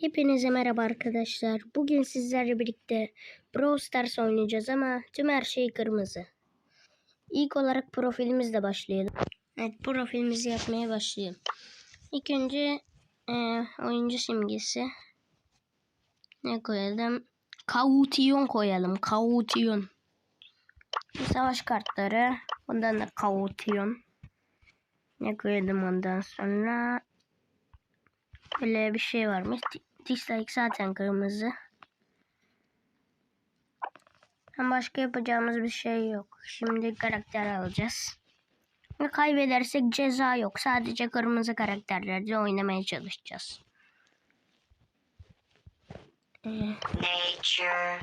Hepinize merhaba arkadaşlar. Bugün sizlerle birlikte Brawl Stars oynayacağız ama tüm her şey kırmızı. İlk olarak profilimizle başlayalım. Evet profilimizi yapmaya başlayalım. İlk önce e, oyuncu simgesi. Ne koyalım? Kaution koyalım. Kaution. Savaş kartları. Ondan da Kaution. Ne koyalım ondan sonra? Böyle bir şey varmış. Dislike zaten kırmızı. Başka yapacağımız bir şey yok. Şimdi karakter alacağız. Ve kaybedersek ceza yok. Sadece kırmızı karakterlerle oynamaya çalışacağız. Ee, Nature.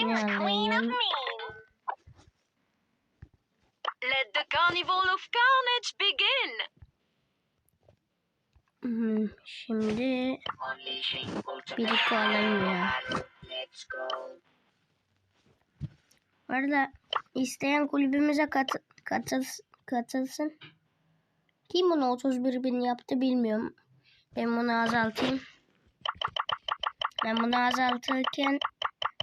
I'm the queen of mean. Let the carnival of carnage begin. Hmm, şimdi bir alayım ya. Bu arada isteyen kulübümüze kat, katıl, katılsın. Kim bunu 31 bin yaptı bilmiyorum. Ben bunu azaltayım. Ben bunu azaltırken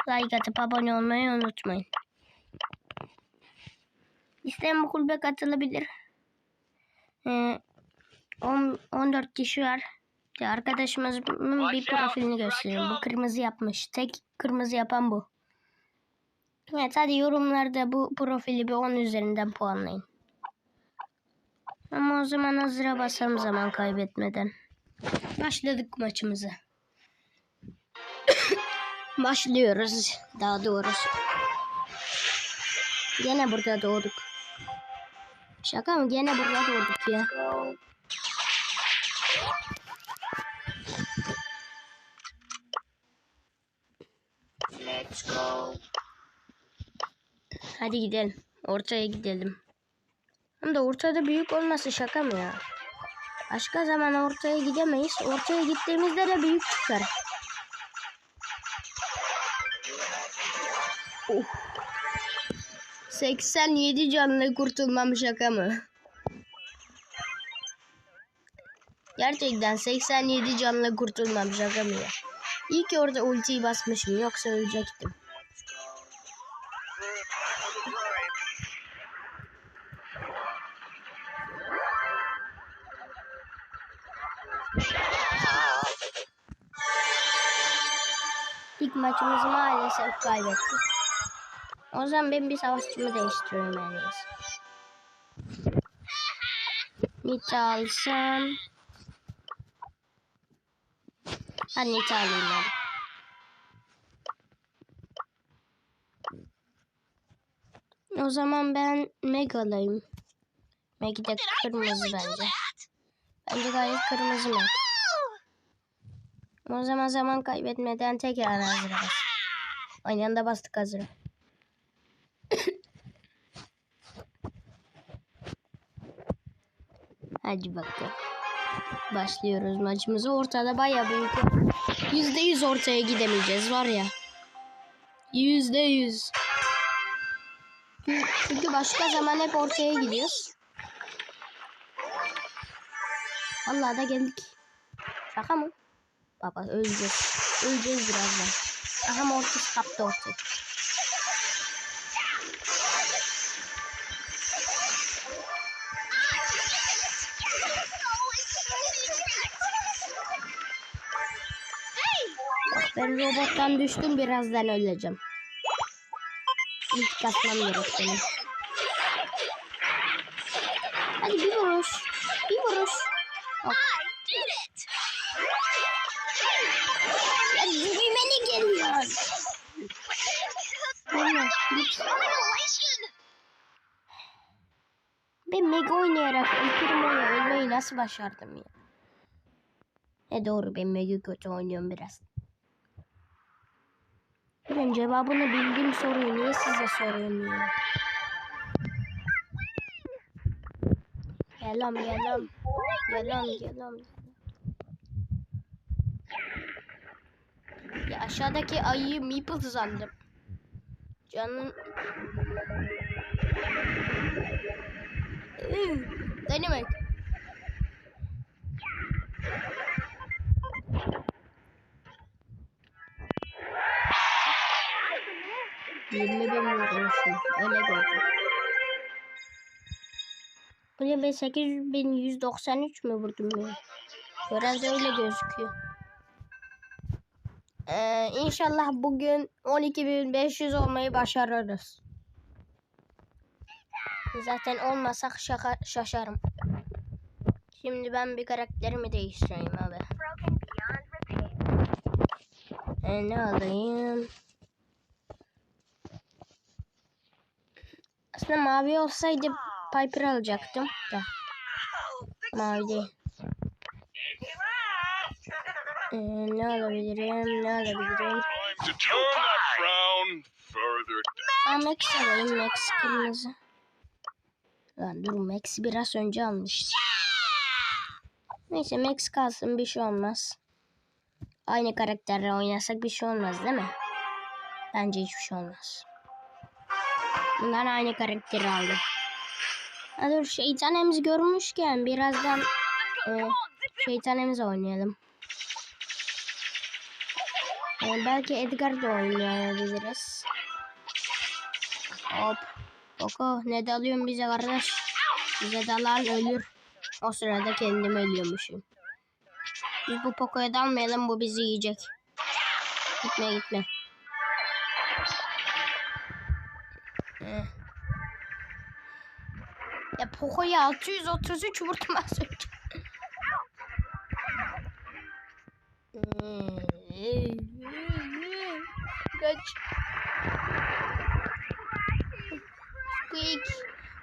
like atıp abone olmayı unutmayın. İsteyen bu kulübe katılabilir. Ee, on- 14 kişi var. Arkadaşımızın bir profilini göstereyim. Bu kırmızı yapmış. Tek kırmızı yapan bu. Evet hadi yorumlarda bu profili bir 10 üzerinden puanlayın. Ama o zaman hazıra basalım zaman kaybetmeden. Başladık maçımıza. Başlıyoruz daha doğrusu. Gene burada doğduk. Şaka mı? Gene burada doğduk ya. Let's go. Hadi gidelim. Ortaya gidelim. Hem de ortada büyük olması şaka mı ya? Başka zaman ortaya gidemeyiz. Ortaya gittiğimizde de büyük çıkar. Of. 87 canlı kurtulmam şaka mı? Gerçekten 87 canlı kurtulmam şaka ya? İyi ki orada ultiyi basmışım yoksa ölecektim. İlk maçımızı maalesef kaybettik. O zaman ben bir savaşçımı değiştiriyorum en iyisi. Nita alsam. Hadi alayım hadi. O zaman ben Meg alayım. Meg de kırmızı bence. Bence gayet kırmızı Meg. O zaman zaman kaybetmeden tekrar hazır bas. Aynı anda bastık hazır. Hadi bakalım. Başlıyoruz maçımızı. Ortada baya büyük. Yüzde yüz ortaya gidemeyeceğiz var ya. Yüzde yüz. Çünkü başka zaman hep ortaya gidiyoruz. Vallahi da geldik. Şaka mı? Baba öleceğiz. Öleceğiz birazdan. Aha Mortis kaptı ortaya. Ben robottan düştüm birazdan öleceğim. İlk atmam gerek benim. Hadi bir vuruş. Bir vuruş. İt. Ya dibime ne geliyor? Ben Mega oynayarak Primo'yu ölmeyi nasıl başardım ya? E doğru ben Mega kötü oynuyorum biraz. Ben cevabını bildiğim soruyu niye size soruyorum ya? Gelam gelam. Gelam gelam. Ya aşağıdaki ayıyı Meeple sandım. Canın... Üh, Dynamite. 20 bin vurmuşum. Öyle gördüm. Bu ne be 8193 mü vurdum ya? Herhalde öyle gözüküyor. Ee, inşallah bugün 12.500 olmayı başarırız. Zaten olmasak şaka, şaşarım. Şimdi ben bir karakterimi değiştireyim abi. Ee, ne alayım? Aslında mavi olsaydı Piper alacaktım da. Mavi değil. Ee, ne alabilirim? Ne alabilirim? Aa, Max alayım. Max kırmızı. Lan dur Max'i biraz önce almıştım. Neyse Max kalsın bir şey olmaz. Aynı karakterle oynasak bir şey olmaz değil mi? Bence hiçbir şey olmaz. Ben aynı karakteri aldım. Ha dur şeytanemiz görmüşken birazdan e, şeytanemiz oynayalım. E, belki Edgar da oynayabiliriz. Hop. Koko ne dalıyorsun bize kardeş? Bize dalan ölür. O sırada kendim ölüyormuşum. Biz bu Poco'ya dalmayalım bu bizi yiyecek. Gitme gitme. Ya Poco'ya 633 vurdum az önce. Kaç. Squeak.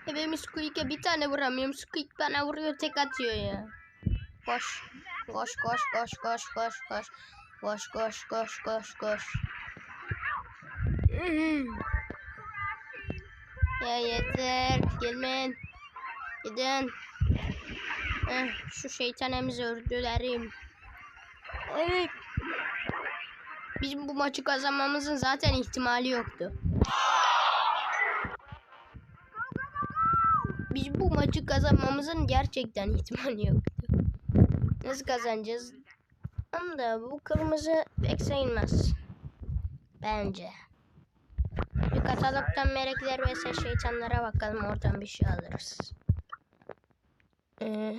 Ya benim Squeak'e bir tane vuramıyorum. Squeak bana vuruyor tek atıyor ya. Koş. Koş koş koş koş koş koş. Koş koş koş koş koş. Ya yeter. Gelmeyin. Gidin. Eh, şu şeytanemizi öldürelim. Evet. Bizim bu maçı kazanmamızın zaten ihtimali yoktu. Biz bu maçı kazanmamızın gerçekten ihtimali yoktu. Nasıl kazanacağız? Ama da bu kırmızı pek sayılmaz. Bence. Katalogdan melekler ve şeytanlara bakalım oradan bir şey alırız. Ee,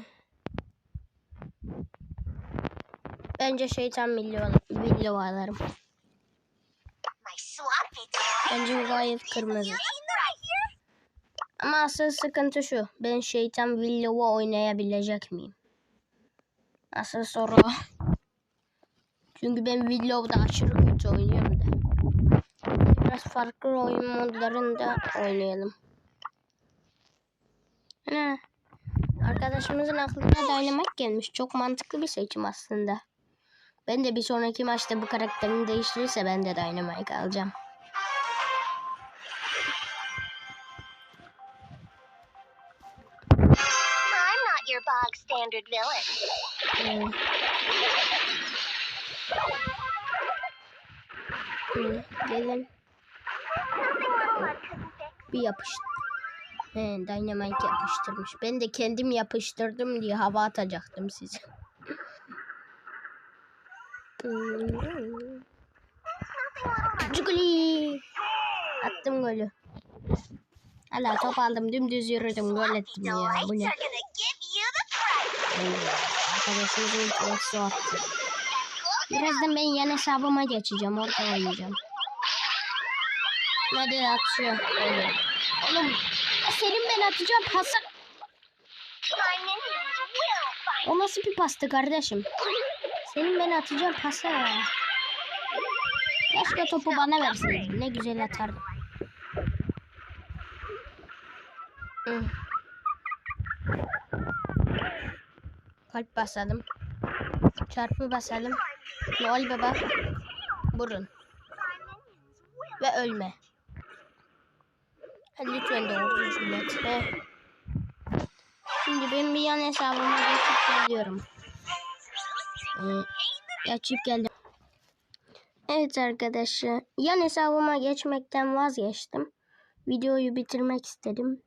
bence şeytan milli alırım. Bence gayet kırmızı. Ama asıl sıkıntı şu. Ben şeytan Willow'u oynayabilecek miyim? Asıl soru. Çünkü ben Willow'da aşırı kötü oynuyorum da. Biraz farklı oyun modlarında oynayalım. Ana. Arkadaşımızın aklına Dynamite gelmiş. Çok mantıklı bir seçim aslında. Ben de bir sonraki maçta bu karakterini değiştirirse ben de Dynamite alacağım. I'm not your bog standard villain. Ee, gelin. Bir yapıştır. He, Dynamite yapıştırmış. Ben de kendim yapıştırdım diye hava atacaktım size. Cuguli. Attım golü. Hala top aldım dümdüz yürüdüm gol ettim ya. Bu ne? Arkadaşımızın influensu attı. Birazdan ben yan hesabıma geçeceğim. Orada oynayacağım. Hadi at şu. Öyle. Oğlum senin ben atacağım pası. O nasıl bir pastı kardeşim? Senin ben atacağım pası. Keşke topu bana verseydin. Ne güzel atardım. Kalp basalım. Çarpı basalım. Noel baba. Burun. Ve ölme. Hadi lütfen doğru düzgün et. Heh. Şimdi ben bir yan hesabıma geçip geliyorum. Ee, geçip geldim. Evet arkadaşlar. Yan hesabıma geçmekten vazgeçtim. Videoyu bitirmek istedim.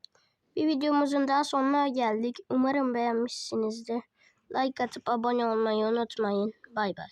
Bir videomuzun daha sonuna geldik. Umarım beğenmişsinizdir. Like atıp abone olmayı unutmayın. Bay bay.